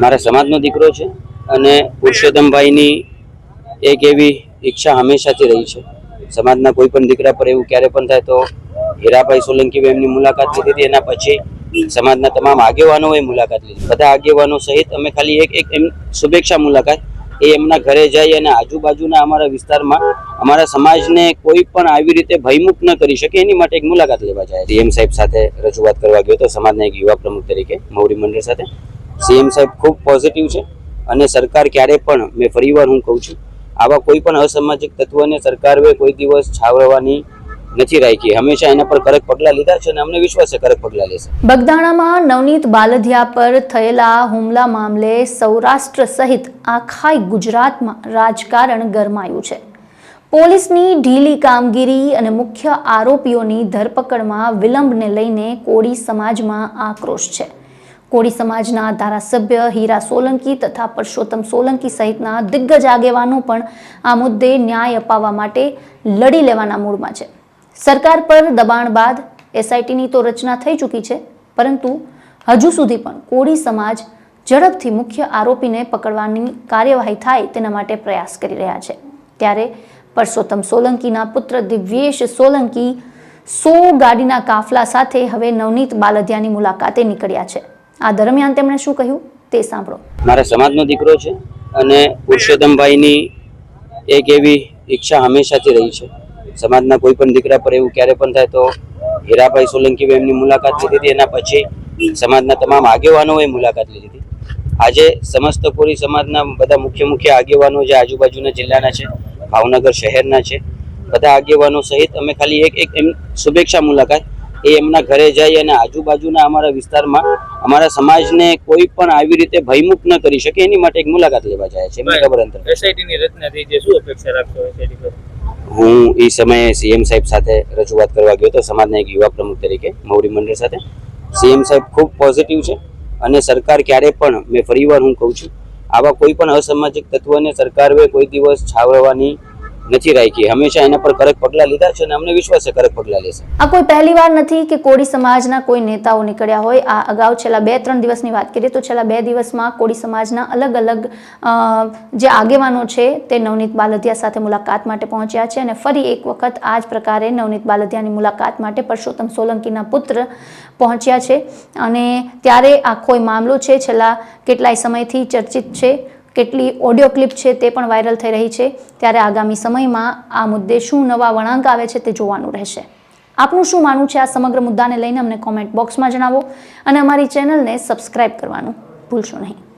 મારા સમાજનો દીકરો છે અને પુરુષોત્તમભાઈની એક એવી ઈચ્છા હંમેશાથી રહી છે. સમાજના કોઈ પણ દીકરા પર એવું ક્યારે પણ થાય તો હીરાભાઈ સોલંકી એમની મુલાકાત લીધી હતી, એના પછી સમાજના તમામ આગેવાનોએ મુલાકાત લીધી. બધા આગેવાનો સહિત અમે ખાલી એક એક એમ શુભેચ્છા મુલાકાત. એ એમના ઘરે જઈ અને આજુબાજુના અમારા વિસ્તારમાં અમારા સમાજને કોઈ પણ આવી રીતે ભયમુક્ત ન કરી શકે એની માટે એક મુલાકાત લેવા જાય. ડીએમ સાહેબ સાથે રજૂઆત કરવા ગયો હતો સમાજના એક યુવા પ્રમુખ તરીકે, મૌરી મંડળ સાથે. સીએમ સાહેબ ખૂબ પોઝિટિવ છે અને સરકાર ક્યારે પણ, મેં ફરીવાર હું કહું છું, આવા કોઈ પણ અસામાજિક તત્વને સરકારે કોઈ દિવસ છાવરવાની નથી રાખી. હંમેશા એના પર કડક પગલાં લીધા છે અને અમને વિશ્વાસ છે કડક પગલાં લેશે. બગદાણામાં નવનીત બાલધિયા પર થયેલા હુમલા મામલે સૌરાષ્ટ્ર સહિત આખા ગુજરાતમાં રાજકારણ ગરમાયું છે. પોલીસની ઢીલી કામગીરી અને મુખ્ય આરોપીઓની ધરપકડમાં વિલંબને લઈને કોળી સમાજમાં આક્રોશ છે. કોળી સમાજના ધારાસભ્ય હીરા સોલંકી તથા પરસોત્તમ સોલંકી સહિતના દિગ્ગજ આગેવાનો પણ આ મુદ્દે ન્યાય અપાવવા માટે લડી લેવાના મૂડમાં છે. સરકાર પર દબાણ બાદ એસઆઈટીની તો રચના થઈ ચૂકી છે, પરંતુ હજુ સુધી પણ કોળી સમાજ ઝડપથી મુખ્ય આરોપીને પકડવાની કાર્યવાહી થાય તેના માટે પ્રયાસ કરી રહ્યા છે. ત્યારે પરસોત્તમ સોલંકીના પુત્ર દિવ્યેશ સોલંકી સો ગાડીના કાફલા સાથે હવે નવનીત બાલધિયાની મુલાકાતે નીકળ્યા છે. આ દરમિયાન તેમણે શું કહ્યું તે સાંભળો. મારા સમાજનો દીકરો છે અને પુરુષોત્તમભાઈની એક એવી ઈચ્છા હંમેશાથી રહી છે. સમાજના કોઈ પણ દીકરા પર એવું ક્યારે પણ થાય તો હીરાભાઈ સોલંકી એમની મુલાકાત લીધી હતી, એના પછી સમાજના તમામ આગેવાનોએ મુલાકાત લીધી હતી. આજે સમસ્ત કોરી સમાજના બધા મુખ્ય મુખ્ય આગેવાનો જે આજુબાજુના જિલ્લાના છે, ભાવનગર શહેરના છે, બધા આગેવાનો સહિત અમે ખાલી એક એક એમ શુભેચ્છા મુલાકાત એ એમના ઘરે જઈ અને આજુબાજુના અમારા વિસ્તારમાં અમારા સમાજને કોઈ પણ આવી રીતે ભયમુક્ત ન કરી શકે એની માટે એક મુલાકાત લેવા જાય છે. એમને ખબર અંતર. એસઆઈટી રચના થઈ છે શું અપેક્ષા રાખશો હું એ સમયે સીએમ સાહેબ સાથે રજૂઆત કરવા ગયો હતો સમાજના એક યુવા પ્રમુખ તરીકે મૌરી મંડળ સાથે. સીએમ સાહેબ ખૂબ પોઝિટિવ છે અને સરકાર ક્યારે પણ મેં ફરીવાર હું કહું છું આવા કોઈ પણ અસામાજિક તત્વને સરકારે કોઈ દિવસ છાવરવાની નથી રાખી. હંમેશા એના પર કડક પગલા લીધા છે અને અમને વિશ્વાસ છે કડક પગલા લેશે. આ કોઈ પહેલી વાર નથી કે કોળી સમાજના કોઈ નેતાઓ નીકળ્યા હોય? આ અગાઉ છેલ્લા બે ત્રણ દિવસની વાત કરીએ તો છેલ્લા બે દિવસમાં કોળી સમાજના અલગ અલગ જે આગેવાનો છે તે નવનીત બાલધિયા સાથે મુલાકાત માટે પહોંચ્યા છે અને ફરી એક વખત આ જ પ્રકારે નવનીત બાલધિયાની મુલાકાત માટે પરસોત્તમ સોલંકીના પુત્ર પહોંચ્યા છે. અને ત્યારે આ કોઈ મામલો છે, છેલ્લા કેટલાય સમયથી ચર્ચિત છે. કેટલી ઓડિયો ક્લિપ છે તે પણ વાયરલ થઈ રહી છે. ત્યારે આગામી સમયમાં આ મુદ્દે શું નવા વળાંક આવે છે તે જોવાનું રહેશે. આપનું શું માનવું છે આ સમગ્ર મુદ્દાને લઈને અમને કોમેન્ટ બોક્સમાં જણાવો અને અમારી ચેનલને સબસ્ક્રાઈબ કરવાનું ભૂલશો નહીં.